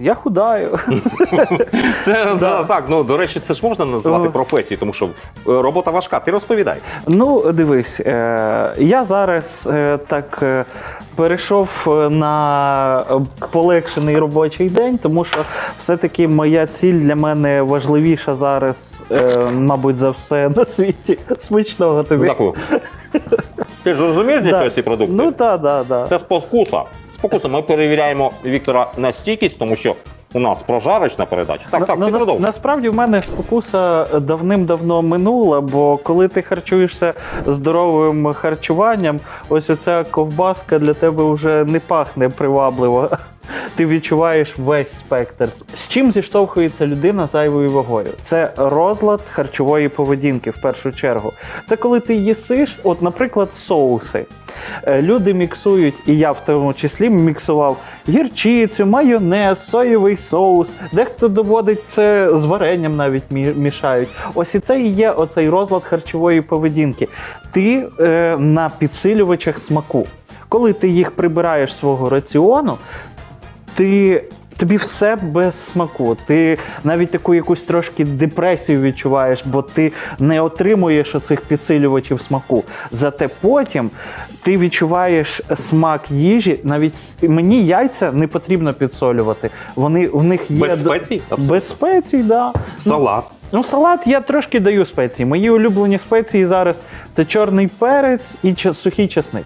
я худаю. Це Да. так. Ну до речі, це ж можна назвати професією, тому що е, робота важка. Ти розповідай. Ну, дивись, е, я зараз е, так перейшов на полегшений робочий день, тому що все-таки моя ціль для мене важливіша зараз, мабуть, за все на світі. Смачного тобі. Дякую. Ти ж розумієш для Да. чого ці продукти? Ну так, так, так. Це спокуса. Спокуса. Ми перевіряємо Віктора на стійкість, тому що у нас прожарочна передача. Так, так, ну, ти продовжуй. насправді в мене спокуса давним-давно минула, бо коли ти харчуєшся здоровим харчуванням, ось оця ковбаска для тебе вже не пахне привабливо. Ти відчуваєш весь спектр. З чим зіштовхується людина зайвою вагою? Це розлад харчової поведінки в першу чергу. Це коли ти їсиш, от, наприклад, соуси. Е, Люди міксують, і я в тому числі міксував гірчицю, майонез, соєвий соус. Дехто доводить це з варенням навіть мішають. Ось і це і є оцей розлад харчової поведінки. Ти е, на підсилювачах смаку. Коли ти їх прибираєш з свого раціону, ти. Тобі все без смаку. Ти навіть таку якусь трошки депресію відчуваєш, бо ти не отримуєш оцих підсилювачів смаку. Зате потім ти відчуваєш смак їжі. Навіть мені яйця не потрібно підсолювати. Вони в них є Без спецій? Абсолютно. Без спецій, да. Салат. Ну, салат я трошки даю спеції. Мої улюблені спеції зараз це чорний перець і сухий чесник.